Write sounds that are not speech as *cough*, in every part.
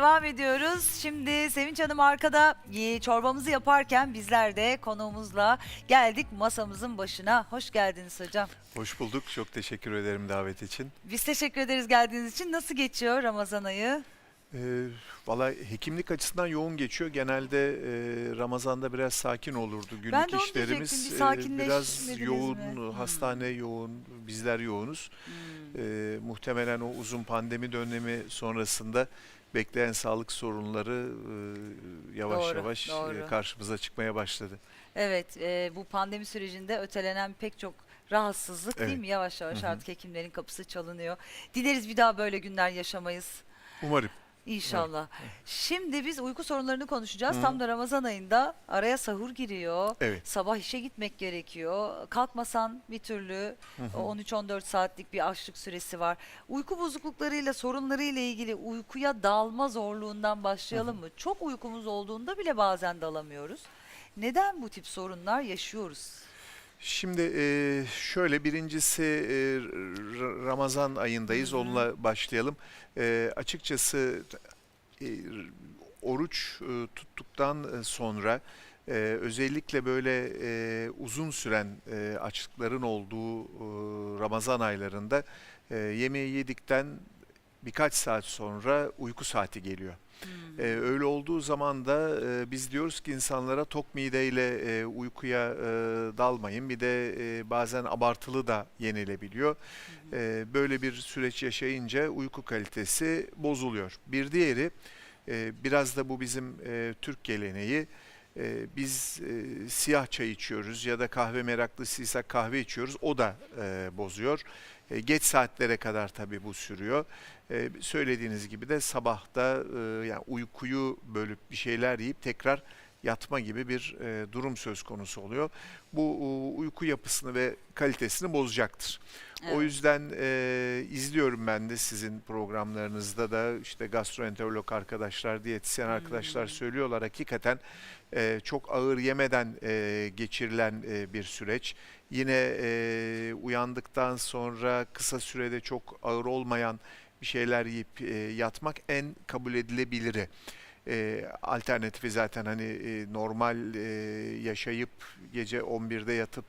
devam ediyoruz. Şimdi Sevinç Hanım arkada e, çorbamızı yaparken bizler de konuğumuzla geldik masamızın başına. Hoş geldiniz hocam. Hoş bulduk. Çok teşekkür ederim davet için. Biz teşekkür ederiz geldiğiniz için. Nasıl geçiyor Ramazan ayı? Ee, Valla hekimlik açısından yoğun geçiyor. Genelde e, Ramazan'da biraz sakin olurdu. Günlük Ben de onu işlerimiz bir e, sakinleşmediniz biraz yoğun, mi? Hmm. hastane yoğun, bizler yoğunuz. Ee, muhtemelen o uzun pandemi dönemi sonrasında bekleyen sağlık sorunları e, yavaş Doğru, yavaş e, doğru. karşımıza çıkmaya başladı. Evet, e, bu pandemi sürecinde ötelenen pek çok rahatsızlık değil Evet. mi? Yavaş yavaş Hı hı. artık hekimlerin kapısı çalınıyor. Dileriz bir daha böyle günler yaşamayız. Umarım. İnşallah. Şimdi biz uyku sorunlarını konuşacağız. Tam da Ramazan ayında araya sahur giriyor. Evet. Sabah işe gitmek gerekiyor. Kalkmasan bir türlü Hı hı. o 13-14 saatlik bir açlık süresi var. Uyku bozukluklarıyla, sorunlarıyla ilgili uykuya dalma zorluğundan başlayalım mı? Çok uykumuz olduğunda bile bazen dalamıyoruz. Neden bu tip sorunlar yaşıyoruz? Şimdi e, şöyle birincisi e, Ramazan ayındayız. Onunla başlayalım. E, açıkçası e, oruç e, tuttuktan sonra e, özellikle böyle e, uzun süren e, açlıkların olduğu e, Ramazan aylarında e, yemeği yedikten birkaç saat sonra uyku saati geliyor. Ee, öyle olduğu zaman da e, biz diyoruz ki insanlara tok mideyle e, uykuya e, dalmayın. Bir de e, bazen abartılı da yenilebiliyor. E, böyle bir süreç yaşayınca uyku kalitesi bozuluyor. Bir diğeri e, biraz da bu bizim e, Türk geleneği. E, biz e, siyah çay içiyoruz ya da kahve meraklısıysak kahve içiyoruz. O da e, bozuyor. E, geç saatlere kadar tabii bu sürüyor. E, söylediğiniz gibi de sabahta e, yani uykuyu bölüp bir şeyler yiyip tekrar yatma gibi bir e, durum söz konusu oluyor. Bu e, uyku yapısını ve kalitesini bozacaktır. O Evet. yüzden e, izliyorum ben de sizin programlarınızda da işte gastroenterolog arkadaşlar, diyetisyen arkadaşlar Hmm. söylüyorlar hakikaten e, çok ağır yemeden e, geçirilen e, bir süreç. Yine e, uyandıktan sonra kısa sürede çok ağır olmayan bir şeyler yiyip e, yatmak en kabul edilebiliri. E, alternatifi zaten hani e, normal e, yaşayıp gece 11'de yatıp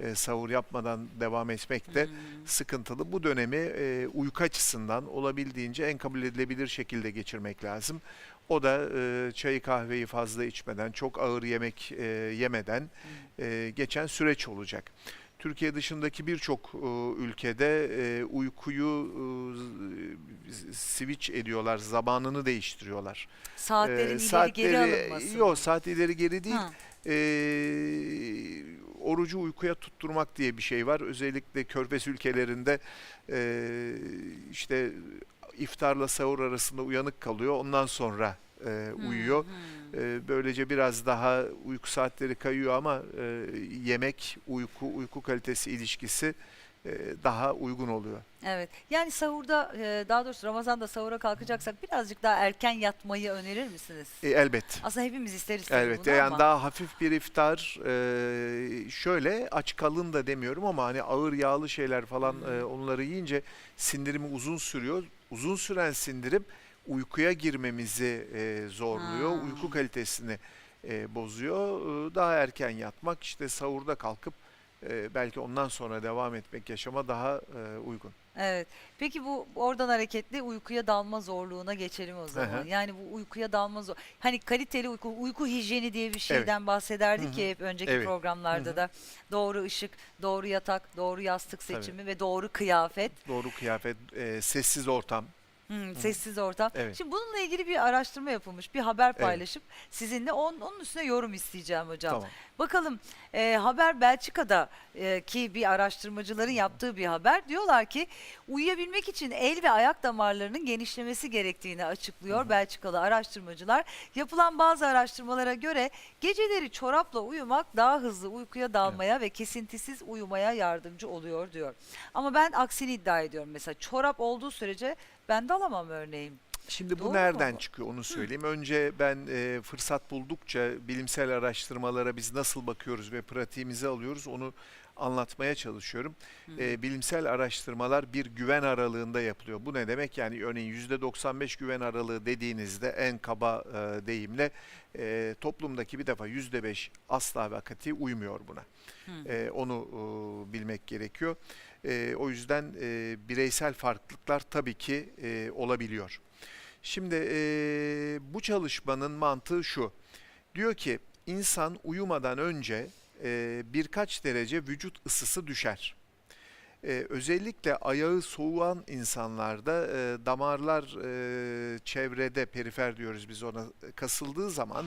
e, sahur yapmadan devam etmek de Hmm. sıkıntılı. Bu dönemi e, uyku açısından olabildiğince en kabul edilebilir şekilde geçirmek lazım. O da e, çayı kahveyi fazla içmeden, çok ağır yemek e, yemeden e, geçen süreç olacak. Türkiye dışındaki birçok e, ülkede e, uykuyu e, z- switch ediyorlar, zamanını değiştiriyorlar. Saatlerin E, ileri geri alınması. Yok, saat ileri geri değil. Ha, Eee, orucu uykuya tutturmak diye bir şey var. Özellikle Körfez ülkelerinde eee, işte iftarla sahur arasında uyanık kalıyor. Ondan sonra hmm, uyuyor. hmm. Eee, böylece biraz daha uyku saatleri kayıyor ama eee, yemek, uyku, uyku kalitesi ilişkisi eee, daha uygun oluyor. Evet. Yani sahurda e, daha doğrusu Ramazan'da sahura kalkacaksak birazcık daha erken yatmayı önerir misiniz? E, elbet. Aslında hepimiz isteriz Elbette bunu yani ama. daha hafif bir iftar eee, şöyle aç kalın da demiyorum ama hani ağır yağlı şeyler falan Hmm. eee, onları yiyince sindirimi uzun sürüyor. Uzun süren sindirim uykuya girmemizi eee, zorluyor. Ha. Uyku kalitesini eee, bozuyor. Eee, daha erken yatmak işte sahurda kalkıp eee, belki ondan sonra devam etmek yaşama daha eee, uygun. Evet. Peki bu oradan hareketli uykuya dalma zorluğuna geçelim o zaman. hı. Yani bu uykuya dalma zor. Hani kaliteli uyku, uyku hijyeni diye bir şeyden bahsederdik Hı hı. ya hep önceki Evet. programlarda Hı hı. da. Doğru ışık, doğru yatak, doğru yastık Tabii. seçimi ve doğru kıyafet. Doğru kıyafet, eee, sessiz ortam. Hmm, sessiz ortam. Evet. Şimdi bununla ilgili bir araştırma yapılmış, bir haber paylaşıp sizinle on, onun üstüne yorum isteyeceğim hocam. Tamam. Bakalım e, haber Belçika'da e, ki bir araştırmacıların yaptığı bir haber. Diyorlar ki uyuyabilmek için el ve ayak damarlarının genişlemesi gerektiğini açıklıyor Belçikalı araştırmacılar. Yapılan bazı araştırmalara göre geceleri çorapla uyumak daha hızlı uykuya dalmaya ve kesintisiz uyumaya yardımcı oluyor diyor. Ama ben aksini iddia ediyorum. Mesela çorap olduğu sürece ben dalamam örneğin. Şimdi bu mu nereden bu? çıkıyor onu söyleyeyim. Önce ben e, fırsat buldukça bilimsel araştırmalara biz nasıl bakıyoruz ve pratiğimize alıyoruz onu anlatmaya çalışıyorum. E, bilimsel araştırmalar bir güven aralığında yapılıyor. Bu ne demek? Yani örneğin %95 güven aralığı dediğinizde en kaba e, deyimle e, toplumdaki bir defa %5 asla ve kati uymuyor buna. E, onu e, bilmek gerekiyor. E, o yüzden e, bireysel farklılıklar tabii ki e, olabiliyor. Şimdi e, bu çalışmanın mantığı şu. Diyor ki insan uyumadan önce e, birkaç derece vücut ısısı düşer. E, özellikle ayağı soğuğan insanlarda e, damarlar e, çevrede perifer diyoruz biz ona kasıldığı zaman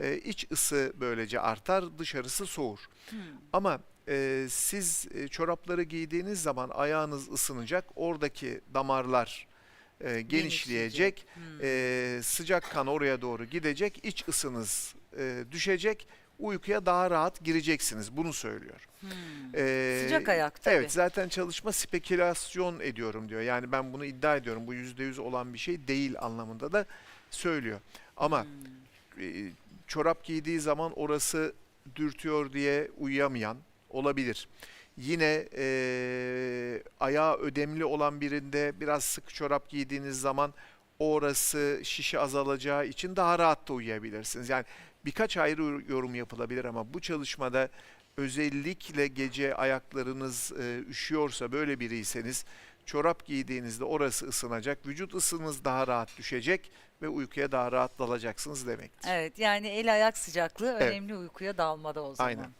e, iç ısı böylece artar dışarısı soğur. Ama e, siz e, çorapları giydiğiniz zaman ayağınız ısınacak oradaki damarlar e, genişleyecek Hmm. e, sıcak kan oraya doğru gidecek iç ısınız e, düşecek uykuya daha rahat gireceksiniz bunu söylüyor. E, Sıcak ayak tabii. Evet zaten çalışma spekülasyon ediyorum diyor. Yani ben bunu iddia ediyorum. Bu yüzde yüz olan bir şey değil anlamında da söylüyor. Ama Hmm. e, çorap giydiği zaman orası dürtüyor diye uyuyamayan olabilir. Yine e, ayağı ödemli olan birinde biraz sık çorap giydiğiniz zaman orası şişi azalacağı için daha rahat da uyuyabilirsiniz. Yani birkaç ayrı yorum yapılabilir ama bu çalışmada özellikle gece ayaklarınız e, üşüyorsa böyle biriyseniz çorap giydiğinizde orası ısınacak, vücut ısınız daha rahat düşecek ve uykuya daha rahat dalacaksınız demektir. Evet yani el ayak sıcaklığı Evet. önemli uykuya dalmada o zaman. Aynen.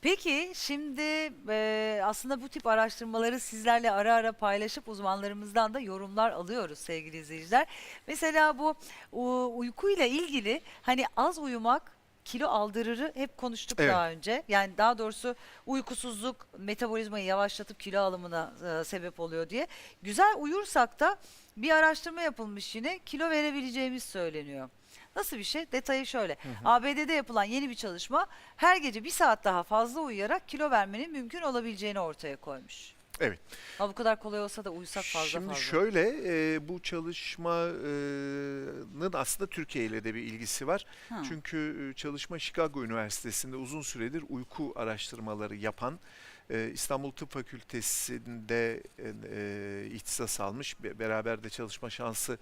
Peki şimdi e, aslında bu tip araştırmaları sizlerle ara ara paylaşıp uzmanlarımızdan da yorumlar alıyoruz sevgili izleyiciler. Mesela bu u, uykuyla ilgili hani az uyumak kilo aldırırı hep konuştuk Evet. daha önce. Yani daha doğrusu uykusuzluk metabolizmayı yavaşlatıp kilo alımına e, sebep oluyor diye. Güzel uyursak da bir araştırma yapılmış yine kilo verebileceğimiz söyleniyor. Nasıl bir şey? Detayı şöyle. ABD'de yapılan yeni bir çalışma her gece bir saat daha fazla uyuyarak kilo vermenin mümkün olabileceğini ortaya koymuş. Evet. Ama bu kadar kolay olsa da uyusak fazla Şimdi fazla. şöyle e, bu çalışmanın aslında Türkiye ile de bir ilgisi var. Ha. Çünkü e, çalışma Chicago Üniversitesi'nde uzun süredir uyku araştırmaları yapan e, İstanbul Tıp Fakültesi'nde e, e, ihtisas almış be- beraber de çalışma şansı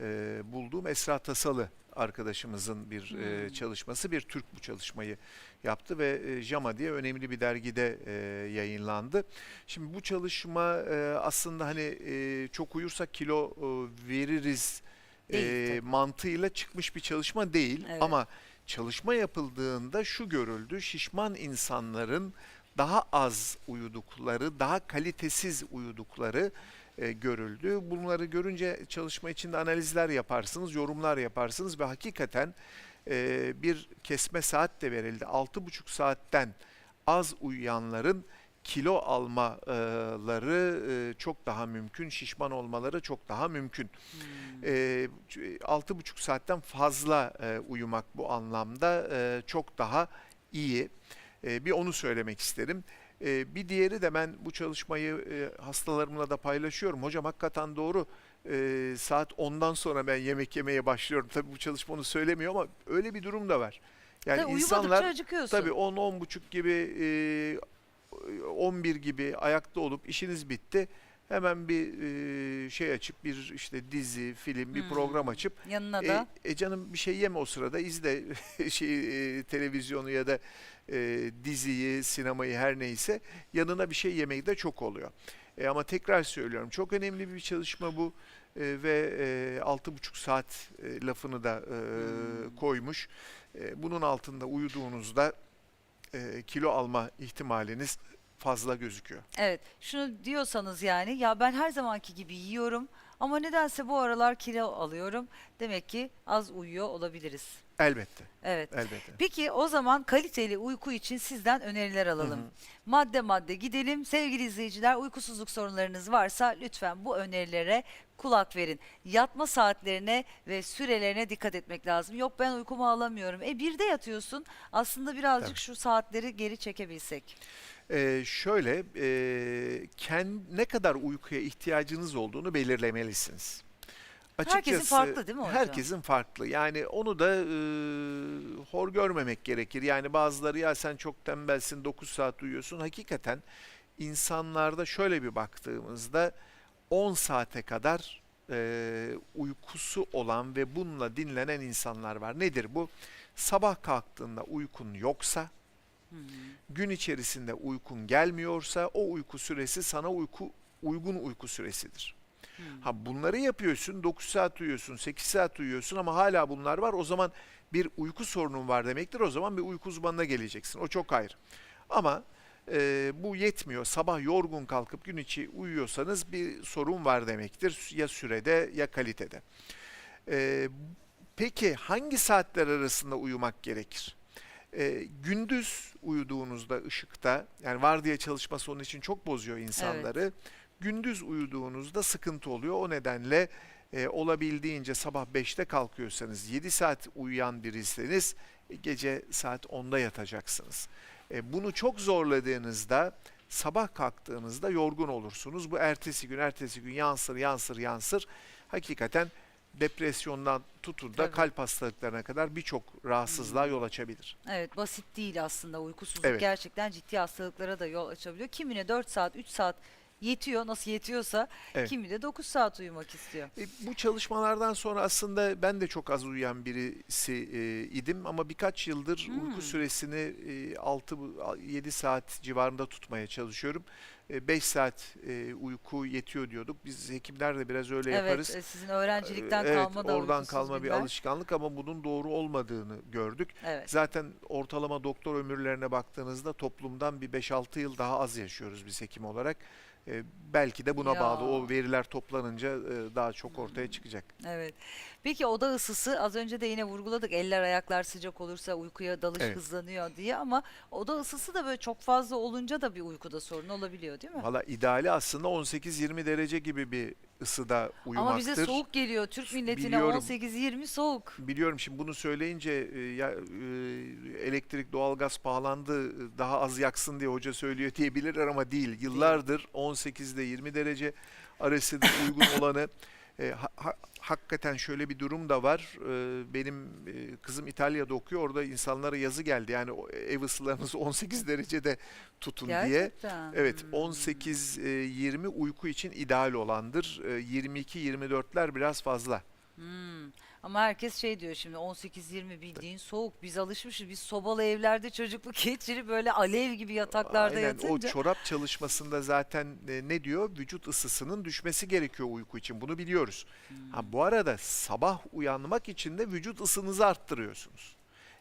e, bulduğum Esra Tasalı arkadaşımızın bir e, Hmm. çalışması. Bir Türk bu çalışmayı yaptı ve e, JAMA diye önemli bir dergide e, yayınlandı. Şimdi bu çalışma e, aslında hani e, çok uyursak kilo e, veririz Değil e, mantığıyla çıkmış bir çalışma değil Evet. ama çalışma yapıldığında şu görüldü şişman insanların daha az uyudukları, daha kalitesiz uyudukları e, görüldü. Bunları görünce çalışma içinde analizler yaparsınız, yorumlar yaparsınız ve hakikaten e, bir kesme saat de verildi. 6,5 saatten az uyuyanların kilo almaları e, çok daha mümkün, şişman olmaları çok daha mümkün. Hmm. Altı buçuk saatten fazla uyumak bu anlamda çok daha iyi. Bir onu söylemek isterim. E, bir diğeri de ben bu çalışmayı e, hastalarımla da paylaşıyorum. Hocam hakikaten doğru. E, saat 10'dan sonra ben yemek yemeye başlıyorum. Tabii bu çalışma onu söylemiyor ama öyle bir durum da var. Yani Tabii insanlar acıkıyorsun. Tabii 10 buçuk gibi e, 11 gibi ayakta olup işiniz bitti. Hemen bir e, şey açıp bir işte dizi, film, bir Hmm. program açıp Yanına e, da e canım bir şey yeme o sırada izle *laughs* şey e, televizyonu ya da e, diziyi, sinemayı her neyse yanına bir şey yemeyi de çok oluyor. E, ama tekrar söylüyorum çok önemli bir çalışma bu E, ve e, altı buçuk saat e, lafını da e, Hmm. koymuş. E, bunun altında uyuduğunuzda e, kilo alma ihtimaliniz fazla gözüküyor. evet şunu diyorsanız yani ya ben her zamanki gibi yiyorum ama nedense bu aralar kilo alıyorum. Demek ki az uyuyor olabiliriz. Elbette, Evet. elbette. Peki o zaman kaliteli uyku için sizden öneriler alalım. Madde madde gidelim. Sevgili izleyiciler uykusuzluk sorunlarınız varsa lütfen bu önerilere kulak verin. Yatma saatlerine ve sürelerine dikkat etmek lazım. Yok ben uykumu alamıyorum. E bir de yatıyorsun. Aslında birazcık Tabii. şu saatleri geri çekebilsek. Ee, şöyle, e, kend, ne kadar uykuya ihtiyacınız olduğunu belirlemelisiniz. Herkesin farklı değil mi hocam? Herkesin farklı. Yani onu da e, hor görmemek gerekir. Yani bazıları ya sen çok tembelsin 9 saat uyuyorsun. Hakikaten insanlarda şöyle bir baktığımızda 10 saate kadar e, uykusu olan ve bununla dinlenen insanlar var. Nedir bu? Sabah kalktığında uykun yoksa, gün içerisinde uykun gelmiyorsa o uyku süresi sana uyku uygun uyku süresidir. Ha bunları yapıyorsun, 9 saat uyuyorsun, 8 saat uyuyorsun ama hala bunlar var. O zaman bir uyku sorunun var demektir. O zaman bir uyku uzmanına geleceksin. O çok ayrı. Ama e, bu yetmiyor. Sabah yorgun kalkıp gün içi uyuyorsanız bir sorun var demektir. Ya sürede ya kalitede. E, peki hangi saatler arasında uyumak gerekir? E, gündüz uyuduğunuzda ışıkta, yani vardiya çalışması onun için çok bozuyor insanları. Gündüz uyuduğunuzda sıkıntı oluyor. O nedenle e, olabildiğince sabah 5'te kalkıyorsanız 7 saat uyuyan biriyseniz e, gece saat 10'da yatacaksınız. E, bunu çok zorladığınızda sabah kalktığınızda yorgun olursunuz. Bu ertesi gün ertesi gün yansır yansır yansır. Hakikaten depresyondan tutun da Tabii. kalp hastalıklarına kadar birçok rahatsızlığa yol açabilir. Evet basit değil aslında uykusuzluk Evet. gerçekten ciddi hastalıklara da yol açabiliyor. Kimine 4 saat 3 saat yetiyor nasıl yetiyorsa Evet. kimi de 9 saat uyumak istiyor. E, bu çalışmalardan sonra aslında ben de çok az uyuyan birisi e, idim ama birkaç yıldır uyku Hmm. süresini e, 6-7 saat civarında tutmaya çalışıyorum. 5 saat e, uyku yetiyor diyorduk. Biz hekimler de biraz öyle yaparız. Evet e, sizin öğrencilikten Evet, kalma da oradan kalma bir günler. alışkanlık ama bunun doğru olmadığını gördük. Evet. Zaten ortalama doktor ömürlerine baktığınızda toplumdan bir 5-6 yıl daha az yaşıyoruz biz hekim olarak. E, belki de buna bağlı. Ya. O veriler toplanınca e, daha çok ortaya çıkacak. Evet. Peki oda ısısı az önce de yine vurguladık. Eller ayaklar sıcak olursa uykuya dalış Evet. hızlanıyor diye ama oda ısısı da böyle çok fazla olunca da bir uykuda sorun olabiliyor değil mi? Valla ideali aslında 18-20 derece gibi bir ısıda uyumaktır. Ama bize soğuk geliyor. Türk milletine Biliyorum. 18-20 soğuk. Biliyorum şimdi bunu söyleyince e, ya, e, elektrik doğalgaz pahalandı daha az yaksın diye hoca söylüyor diyebilirler ama değil. Yıllardır 18 ile 20 derece arası uygun olanı e, ha- hakikaten şöyle bir durum da var. E, benim e, kızım İtalya'da okuyor. Orada insanlara yazı geldi. Yani ev ısılarınızı 18 *laughs* derecede tutun diye. Gerçekten. Evet Hmm. 18-20 uyku için ideal olandır. E, 22-24'ler biraz fazla. Hmm. Ama herkes şey diyor şimdi 18-20 bildiğin soğuk. Biz alışmışız. Biz sobalı evlerde çocukluk *laughs* geçirip böyle alev gibi yataklarda Aynen yatınca. o çorap çalışmasında zaten e, ne diyor? Vücut ısısının düşmesi gerekiyor uyku için. Bunu biliyoruz. Ha bu arada sabah uyanmak için de vücut ısınızı arttırıyorsunuz.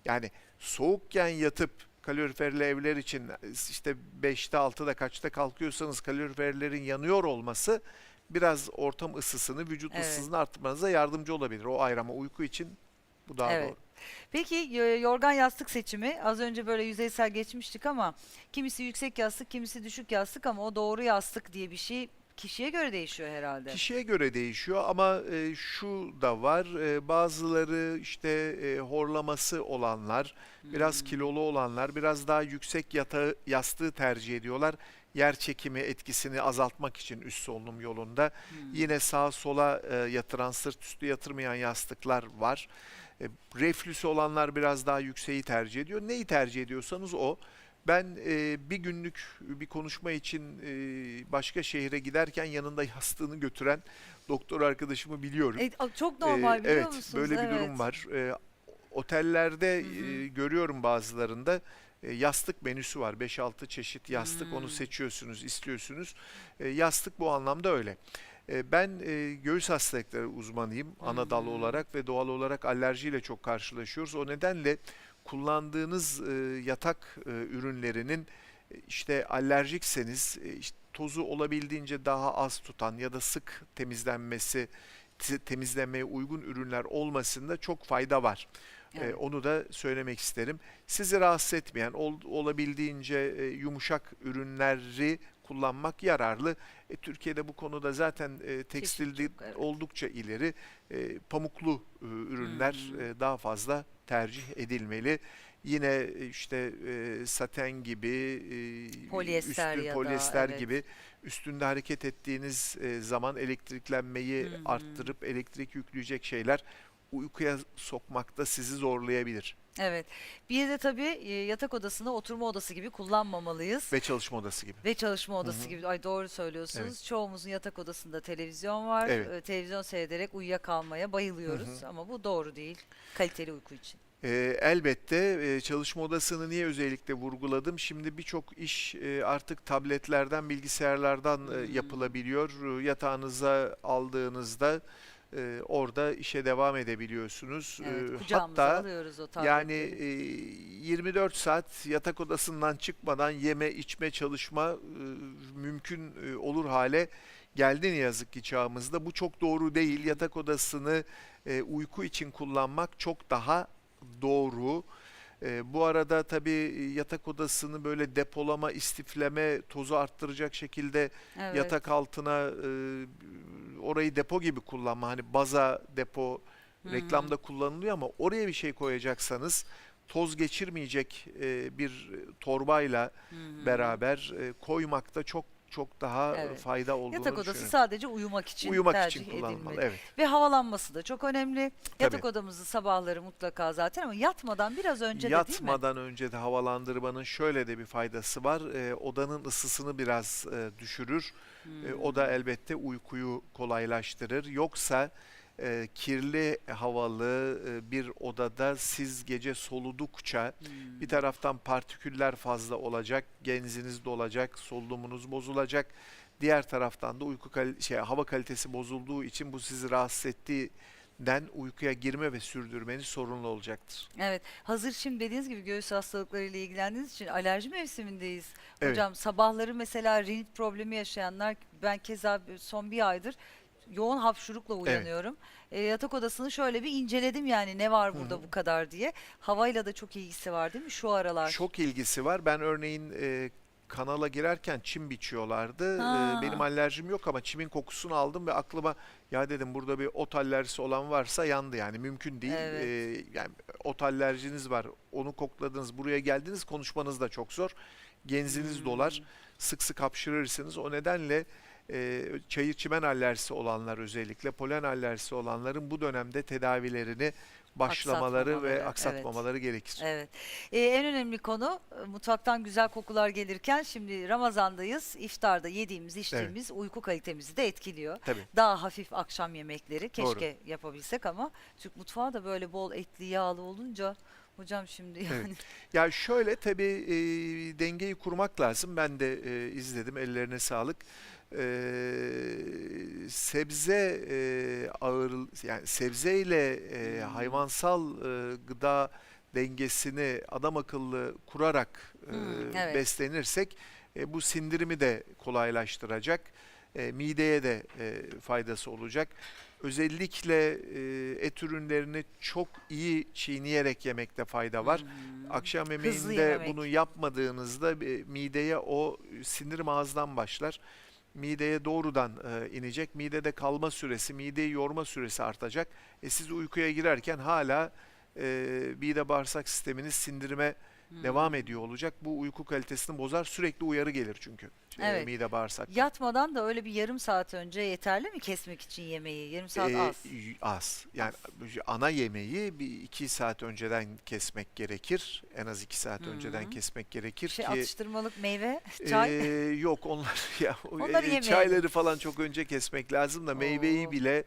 Yani soğukken yatıp kaloriferli evler için e, işte 5'te 6'da kaçta kalkıyorsanız kaloriferlerin yanıyor olması biraz ortam ısısını, vücut Evet. ısısını arttırmanıza yardımcı olabilir. O ayrı ama uyku için bu daha Evet. doğru. Peki yorgan yastık seçimi az önce böyle yüzeysel geçmiştik ama kimisi yüksek yastık, kimisi düşük yastık ama o doğru yastık diye bir şey kişiye göre değişiyor herhalde. Kişiye göre değişiyor ama e, şu da var. e, bazıları işte e, horlaması olanlar, biraz kilolu olanlar, biraz daha yüksek yatağı, yastığı tercih ediyorlar. Yer çekimi etkisini azaltmak için üst solunum yolunda. Yine sağa sola e, yatıran, sırt üstü yatırmayan yastıklar var. E, reflüsü olanlar biraz daha yükseği tercih ediyor. Neyi tercih ediyorsanız o. Ben e, bir günlük bir konuşma için e, başka şehre giderken yanında yastığını götüren doktor arkadaşımı biliyorum. E, çok E, normal biliyor evet, musunuz? böyle bir Evet. durum var. E, otellerde Hı hı. e, görüyorum bazılarında e, yastık menüsü var. 5-6 çeşit yastık onu Hmm. seçiyorsunuz, istiyorsunuz. E, yastık bu anlamda öyle. E, ben e, göğüs hastalıkları uzmanıyım ana dal Hmm. olarak ve doğal olarak alerjiyle çok karşılaşıyoruz. O nedenle kullandığınız e, yatak e, ürünlerinin işte alerjikseniz e, işte tozu olabildiğince daha az tutan ya da sık temizlenmesi te- temizlemeye uygun ürünler olmasında çok fayda var. E, Evet. onu da söylemek isterim. Sizi rahatsız etmeyen, ol- olabildiğince e, yumuşak ürünleri kullanmak yararlı. E, Türkiye'de bu konuda zaten e, tekstilde çok, evet. oldukça ileri. E, pamuklu e, ürünler Hmm. e, daha fazla tercih edilmeli. Yine işte e, saten gibi, e, Polyester üstü ya da, polyester evet. gibi üstünde hareket ettiğiniz e, zaman elektriklenmeyi hı. arttırıp elektrik yükleyecek şeyler uykuya sokmakta sizi zorlayabilir. Evet. Bir de tabii e, yatak odasını oturma odası gibi kullanmamalıyız. Ve çalışma odası gibi. Ve çalışma odası hı. gibi. Ay doğru söylüyorsunuz. Evet. Çoğumuzun yatak odasında televizyon var. Evet. Televizyon seyrederek uyuyakalmaya bayılıyoruz. Ama bu doğru değil. Kaliteli uyku için. Ee, elbette e, çalışma odasını niye özellikle vurguladım? Şimdi birçok iş e, artık tabletlerden, bilgisayarlardan e, Hmm. yapılabiliyor. E, Yatağınıza aldığınızda e, orada işe devam edebiliyorsunuz. Evet, E, kucağımıza Hatta yani e, 24 saat yatak odasından çıkmadan yeme, içme, çalışma e, mümkün e, olur hale geldi ne yazık ki çağımızda. Bu çok doğru değil. Yatak odasını e, uyku için kullanmak çok daha doğru. E, bu arada tabii e, yatak odasını böyle depolama, istifleme, tozu arttıracak şekilde Evet. yatak altına e, orayı depo gibi kullanma. Hani baza depo hı. reklamda kullanılıyor ama oraya bir şey koyacaksanız toz geçirmeyecek e, bir torbayla hı. beraber e, koymakta çok çok daha Evet. fayda olduğunu Yatak odası düşünüyorum. sadece uyumak için Uyumak tercih için kullanılmalı. edilmeli. Evet. Ve havalanması da çok önemli. Yatak Tabii. odamızı sabahları mutlaka zaten ama yatmadan biraz önce de değil mi? Yatmadan önce de havalandırmanın şöyle de bir faydası var. E, odanın ısısını biraz e, düşürür. E, o da elbette uykuyu kolaylaştırır. Yoksa e, kirli havalı e, bir odada siz gece soludukça Hmm. bir taraftan partiküller fazla olacak, genziniz dolacak, solunumunuz bozulacak. Diğer taraftan da uyku kal- şey hava kalitesi bozulduğu için bu sizi rahatsız ettiğinden uykuya girme ve sürdürmeniz sorunlu olacaktır. Evet. Hazır şimdi dediğiniz gibi göğüs hastalıklarıyla ilgilendiğiniz için alerji mevsimindeyiz. Evet. Hocam sabahları mesela rinit problemi yaşayanlar ben keza son bir aydır yoğun hapşurukla uyanıyorum. E, yatak odasını şöyle bir inceledim yani ne var burada bu kadar diye. Havayla da çok ilgisi var değil mi şu aralar? Çok ilgisi var. Ben örneğin e, kanala girerken çim biçiyorlardı. E, benim alerjim yok ama çimin kokusunu aldım ve aklıma ya dedim burada bir ot alerjisi olan varsa yandı yani mümkün değil. Evet. E, yani ot alerjiniz var. Onu kokladınız, buraya geldiniz konuşmanız da çok zor. Genziniz Hmm. dolar. Sık sık hapşırırsınız. O nedenle e, çayır çimen alerjisi olanlar özellikle polen alerjisi olanların bu dönemde tedavilerini başlamaları ve Aksatmamaları, evet. aksatmamaları gerekir. Evet. Ee, en önemli konu e, mutfaktan güzel kokular gelirken şimdi Ramazan'dayız. İftarda yediğimiz, içtiğimiz uyku kalitemizi de etkiliyor. Tabii. Daha hafif akşam yemekleri keşke yapabilsek ama Türk mutfağı da böyle bol etli, yağlı olunca hocam şimdi Evet. yani *laughs* Ya şöyle tabii e, dengeyi kurmak lazım. Ben de e, izledim. Ellerine sağlık. E, sebze e, ağır yani sebzeyle e, Hmm. hayvansal e, gıda dengesini adam akıllı kurarak e, Hmm, evet. beslenirsek e, bu sindirimi de kolaylaştıracak. E, mideye de e, faydası olacak. Özellikle e, et ürünlerini çok iyi çiğneyerek yemekte fayda var. Hmm. Akşam yemeğinde bunu yapmadığınızda e, mideye o sindirim ağızdan başlar. Mideye doğrudan e, inecek. Midede kalma süresi, mideyi yorma süresi artacak. E, siz uykuya girerken hala e, mide bağırsak sisteminiz sindirime Hmm. devam ediyor olacak. Bu uyku kalitesini bozar. Sürekli uyarı gelir çünkü e, Evet. mide bağırsak. Yatmadan da öyle bir yarım saat önce yeterli mi kesmek için yemeği? Yarım saat Ee, az. az. Yani ana yemeği bir iki saat önceden kesmek gerekir. En az iki saat Hı önceden kesmek gerekir Şey ki atıştırmalık meyve, *laughs* çay. Ee, yok onlar *laughs* ya Onları e, çayları falan çok önce kesmek lazım da meyveyi Oo. bile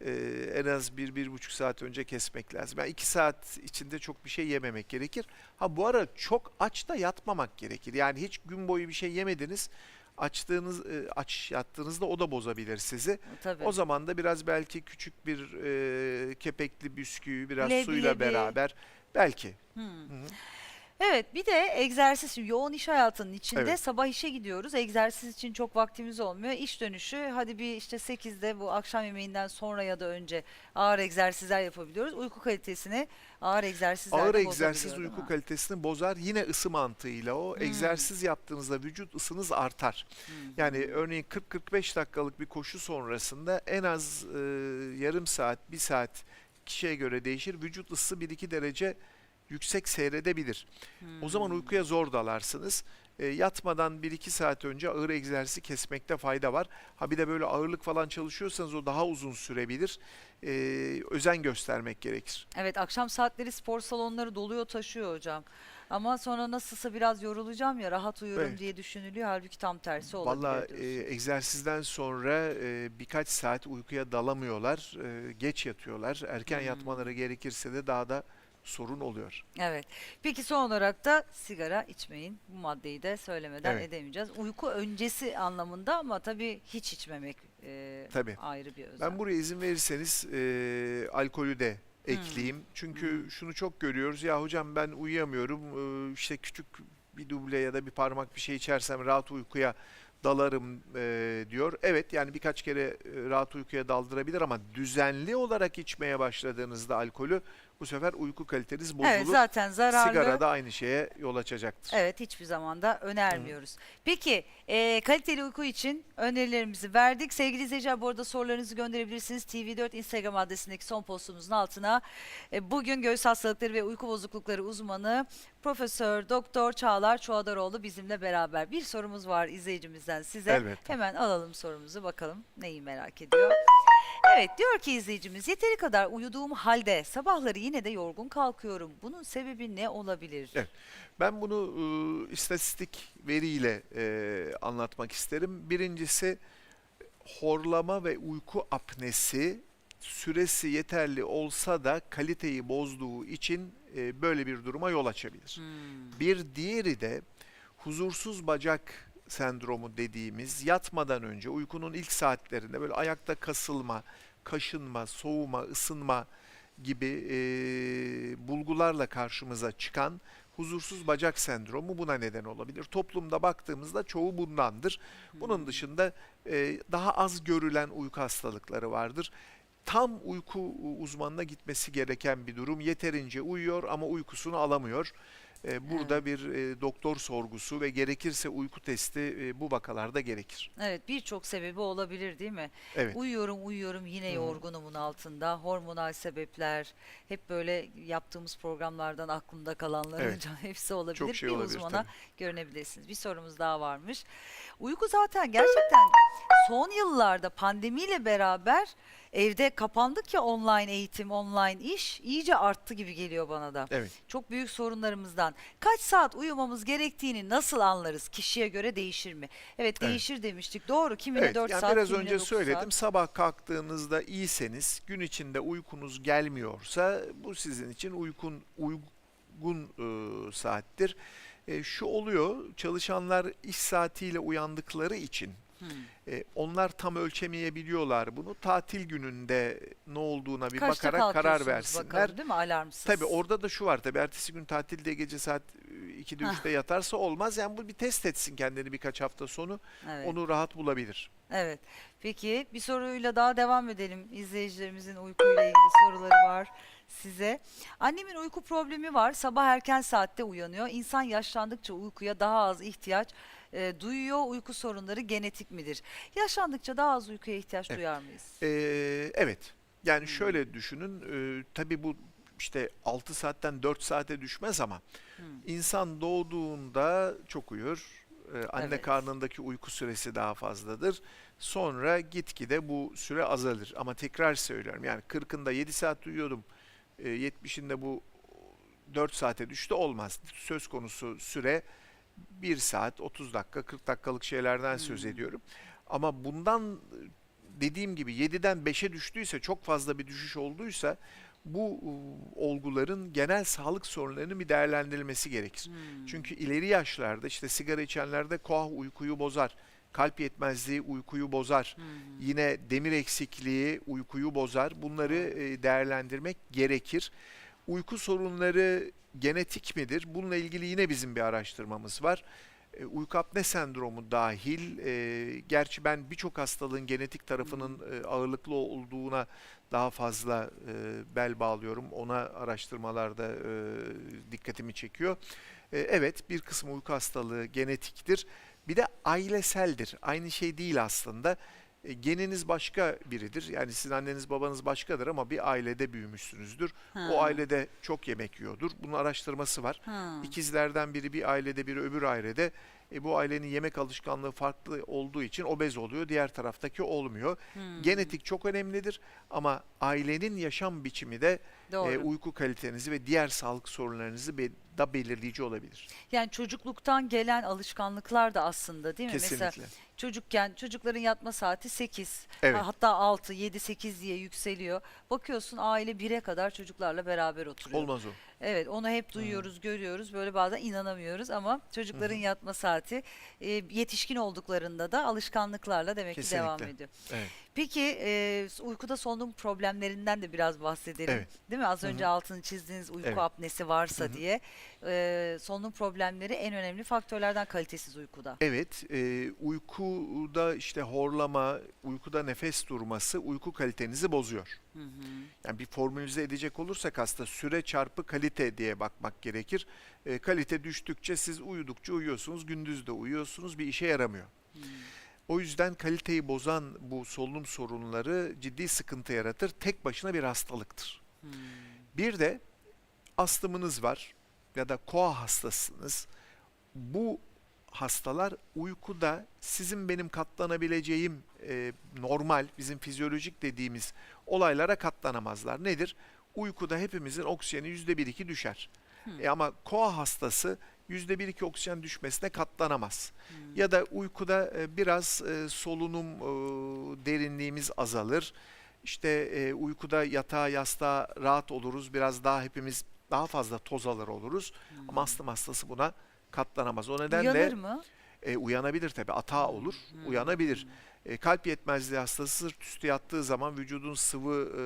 e, en az bir bir buçuk saat önce kesmek lazım. Yani iki saat içinde çok bir şey yememek gerekir. Ha bu ara çok aç da yatmamak gerekir. Yani hiç gün boyu bir şey yemediniz. Açtığınız e, aç yattığınızda o da bozabilir sizi. Tabii. O zaman da biraz belki küçük bir e, kepekli bisküvi biraz Leblebi. suyla beraber belki. Hmm. Hı. Evet bir de egzersiz yoğun iş hayatının içinde Evet. sabah işe gidiyoruz. Egzersiz için çok vaktimiz olmuyor. İş dönüşü hadi bir işte 8'de bu akşam yemeğinden sonra ya da önce ağır egzersizler yapabiliyoruz. Uyku kalitesini ağır egzersizlerle Ağır bozabiliyor, egzersiz değil uyku mi? kalitesini bozar. Yine ısı mantığıyla o Hmm. egzersiz yaptığınızda vücut ısınız artar. Hmm. Yani örneğin 40-45 dakikalık bir koşu sonrasında en az e, yarım saat, bir saat kişiye göre değişir. Vücut ısısı 1-2 derece yüksek seyredebilir. O zaman Hmm. uykuya zor dalarsınız. E, yatmadan 1-2 saat önce ağır egzersizi kesmekte fayda var. Ha bir de böyle ağırlık falan çalışıyorsanız o daha uzun sürebilir. E, özen göstermek gerekir. Evet akşam saatleri spor salonları doluyor taşıyor hocam. Ama sonra nasılsa biraz yorulacağım ya rahat uyurum Evet. diye düşünülüyor. Halbuki tam tersi olabilir Valla e, egzersizden sonra e, birkaç saat uykuya dalamıyorlar. E, geç yatıyorlar. Erken Hmm. yatmaları gerekirse de daha da sorun oluyor. Evet. Peki son olarak da sigara içmeyin. Bu maddeyi de söylemeden Evet. edemeyeceğiz. Uyku öncesi anlamında ama tabii hiç içmemek e, Tabii. ayrı bir özel. Ben buraya izin verirseniz e, alkolü de ekleyeyim. Çünkü şunu çok görüyoruz. Ya hocam ben uyuyamıyorum. E, işte küçük bir duble ya da bir parmak bir şey içersem rahat uykuya dalarım e, diyor. Evet yani birkaç kere e, rahat uykuya daldırabilir ama düzenli olarak içmeye başladığınızda alkolü bu sefer uyku kaliteniz bozulur. Evet zaten zararlı. Sigara da aynı şeye yol açacaktır. Evet hiçbir zaman da önermiyoruz. Peki e, kaliteli uyku için önerilerimizi verdik. Sevgili izleyiciler bu arada sorularınızı gönderebilirsiniz. TV4 Instagram adresindeki son postumuzun altına. E, bugün göğüs hastalıkları ve uyku bozuklukları uzmanı Profesör Doktor Çağlar Çuadaroğlu bizimle beraber. Bir sorumuz var izleyicimizden size. Elbette. Hemen alalım sorumuzu bakalım neyi merak ediyor. Evet diyor ki izleyicimiz yeteri kadar uyuduğum halde sabahları yine de yorgun kalkıyorum. Bunun sebebi ne olabilir? Evet. Ben bunu e, istatistik veriyle e, anlatmak isterim. Birincisi horlama ve uyku apnesi süresi yeterli olsa da kaliteyi bozduğu için e, böyle bir duruma yol açabilir. Hmm. Bir diğeri de huzursuz bacak sendromu dediğimiz yatmadan önce uykunun ilk saatlerinde böyle ayakta kasılma, kaşınma, soğuma, ısınma gibi e, bulgularla karşımıza çıkan huzursuz bacak sendromu buna neden olabilir. Toplumda baktığımızda çoğu bundandır. Bunun dışında e, daha az görülen uyku hastalıkları vardır. Tam uyku uzmanına gitmesi gereken bir durum. Yeterince uyuyor ama uykusunu alamıyor. E, burada bir e, doktor sorgusu ve gerekirse uyku testi e, bu vakalarda gerekir. Evet birçok sebebi olabilir değil mi? Evet. Uyuyorum uyuyorum yine Hı yorgunumun altında. Hormonal sebepler hep böyle yaptığımız programlardan aklımda kalanlar Evet. *laughs* hepsi olabilir. Çok şey bir olabilir uzmana tabii. görünebilirsiniz. Bir sorumuz daha varmış. Uyku zaten gerçekten son yıllarda pandemiyle beraber evde kapandık ya online eğitim, online iş iyice arttı gibi geliyor bana da. Evet. Çok büyük sorunlarımızdan. Kaç saat uyumamız gerektiğini nasıl anlarız? Kişiye göre değişir mi? Evet değişir demiştik. Doğru. Kimine Evet, 4 yani saat, biraz kimine önce 9 söyledim. saat. Sabah kalktığınızda iyiyseniz, gün içinde uykunuz gelmiyorsa bu sizin için uykun uygun e, saattir. E, şu oluyor, çalışanlar iş saatiyle uyandıkları için Hmm. e, onlar tam ölçemeyebiliyorlar bunu. Tatil gününde ne olduğuna bir Kaçta bakarak karar kalkıyorsunuz versinler. bakalım değil mi alarmsız? Tabii orada da şu var tabii ertesi gün tatilde gece saat 2'de Hah. 3'te yatarsa olmaz. Yani bu bir test etsin kendini birkaç hafta sonu. Evet. Onu rahat bulabilir. Evet. Peki bir soruyla daha devam edelim. İzleyicilerimizin uykuyla ilgili soruları var size. Annemin uyku problemi var. Sabah erken saatte uyanıyor. İnsan yaşlandıkça uykuya daha az ihtiyaç e, duyuyor. Uyku sorunları genetik midir? Yaşlandıkça daha az uykuya ihtiyaç Evet. duyar mıyız? Ee, evet. Yani Hmm. şöyle düşünün. E, tabii bu işte 6 saatten 4 saate düşmez ama Hmm. insan doğduğunda çok uyur. Ee, anne Evet. karnındaki uyku süresi daha fazladır. Sonra gitgide bu süre azalır. Ama tekrar söylüyorum yani 40'ında 7 saat uyuyordum. E, 70'inde bu 4 saate düştü olmaz. Söz konusu süre 1 saat 30 dakika 40 dakikalık şeylerden söz Hmm. ediyorum. Ama bundan dediğim gibi 7'den 5'e düştüyse çok fazla bir düşüş olduysa bu olguların genel sağlık sorunlarının bir değerlendirilmesi gerekir. Hmm. Çünkü ileri yaşlarda işte sigara içenlerde koah uykuyu bozar, kalp yetmezliği uykuyu bozar, Hmm. yine demir eksikliği uykuyu bozar. Bunları e, değerlendirmek gerekir. Uyku sorunları genetik midir? Bununla ilgili yine bizim bir araştırmamız var. E, Uyku apne sendromu dahil, e, gerçi ben birçok hastalığın genetik tarafının e, ağırlıklı olduğuna daha fazla e, bel bağlıyorum. Ona araştırmalarda e, dikkatimi çekiyor. E, evet, bir kısmı uyku hastalığı genetiktir. Bir de aileseldir. Aynı şey değil aslında. E, geniniz başka biridir. Yani sizin anneniz babanız başkadır ama bir ailede büyümüşsünüzdür. Ha. O ailede çok yemek yiyordur. Bunun araştırması var. Ha. İkizlerden biri bir ailede biri öbür ailede. E, bu ailenin yemek alışkanlığı farklı olduğu için obez oluyor. Diğer taraftaki olmuyor. Hmm. Genetik çok önemlidir ama ailenin yaşam biçimi de Doğru. e, uyku kalitenizi ve diğer sağlık sorunlarınızı be- da belirleyici olabilir. Yani çocukluktan gelen alışkanlıklar da aslında değil mi? Kesinlikle. Mesela çocukken çocukların yatma saati 8 Evet. hatta 6, 7, 8 diye yükseliyor. Bakıyorsun aile 1'e kadar çocuklarla beraber oturuyor. Olmaz o. Evet onu hep duyuyoruz, görüyoruz. Böyle bazen inanamıyoruz ama çocukların yatma saati e, yetişkin olduklarında da alışkanlıklarla demek ki devam Kesinlikle. ediyor. Evet. Peki e, uykuda solunum problemlerinden de biraz bahsedelim. Evet. Değil mi? Az önce altını çizdiğiniz uyku Evet. apnesi varsa Hı hı. diye. E, solunum problemleri en önemli faktörlerden kalitesiz uykuda. Evet, e, uykuda işte horlama, uykuda nefes durması uyku kalitenizi bozuyor. Hı hı. Yani bir formülize edecek olursak aslında süre çarpı kalite diye bakmak gerekir. E, kalite düştükçe siz uyudukça uyuyorsunuz, gündüz de uyuyorsunuz, bir işe yaramıyor. Hmm. O yüzden kaliteyi bozan bu solunum sorunları ciddi sıkıntı yaratır. Tek başına bir hastalıktır. Hmm. Bir de astımınız var ya da koa hastasınız. Bu hastalar uykuda sizin benim katlanabileceğim e, normal, bizim fizyolojik dediğimiz olaylara katlanamazlar. Nedir? Uykuda hepimizin oksijeni yüzde bir iki düşer. Hmm. E ama koa hastası yüzde bir iki oksijen düşmesine katlanamaz. Hmm. Ya da uykuda e, biraz e, solunum e, derinliğimiz azalır. İşte uykuda yatağa yastığa rahat oluruz. Biraz daha hepimiz daha fazla toz alır oluruz. Ama astım hastası buna katlanamaz. O nedenle Uyanır mı? e, uyanabilir tabii. Atağı olur, uyanabilir. E, kalp yetmezliği hastası sırt üstü yattığı zaman vücudun sıvı e,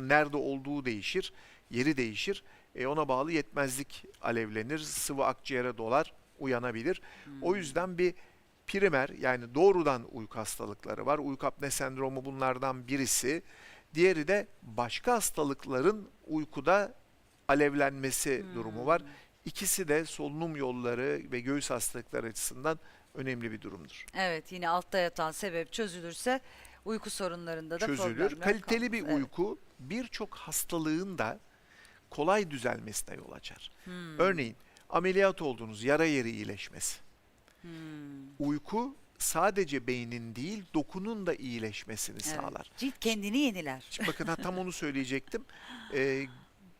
nerede olduğu değişir, yeri değişir. E, ona bağlı yetmezlik alevlenir, sıvı akciğere dolar, uyanabilir. O yüzden bir primer yani doğrudan uyku hastalıkları var. Uyku apne sendromu bunlardan birisi. Diğeri de başka hastalıkların uykuda alevlenmesi durumu var. İkisi de solunum yolları ve göğüs hastalıkları açısından önemli bir durumdur. Evet yine altta yatan sebep çözülürse uyku sorunlarında da Çözülür. Kaliteli bir kalmaz. Evet. uyku birçok hastalığın da kolay düzelmesine yol açar. Hmm. Örneğin ameliyat olduğunuz yara yeri iyileşmesi. Hmm. Uyku sadece beynin değil dokunun da iyileşmesini Evet. sağlar. Cilt kendini yeniler. Şimdi bakın ha, tam onu söyleyecektim. *laughs* Ee,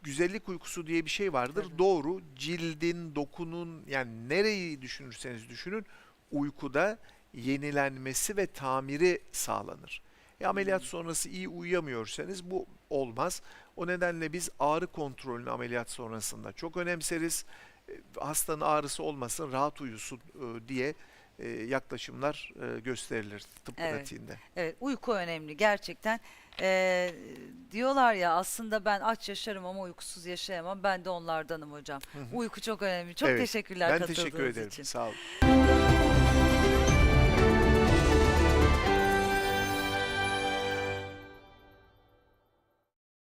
güzellik uykusu diye bir şey vardır. Tabii. Doğru cildin, dokunun yani nereyi düşünürseniz düşünün uykuda yenilenmesi ve tamiri sağlanır. E, ameliyat sonrası iyi uyuyamıyorsanız bu olmaz. O nedenle biz ağrı kontrolünü ameliyat sonrasında çok önemseriz. E, Hastanın ağrısı olmasın, rahat uyusun e, diye e, yaklaşımlar gösterilir tıp Evet. pratiğinde. Evet uyku önemli gerçekten. Ee, diyorlar ya aslında ben aç yaşarım ama uykusuz yaşayamam. Ben de onlardanım hocam. Hı hı. Uyku çok önemli. Çok Evet, teşekkürler Ben katıldığınız teşekkür ederim. için. Sağ olun.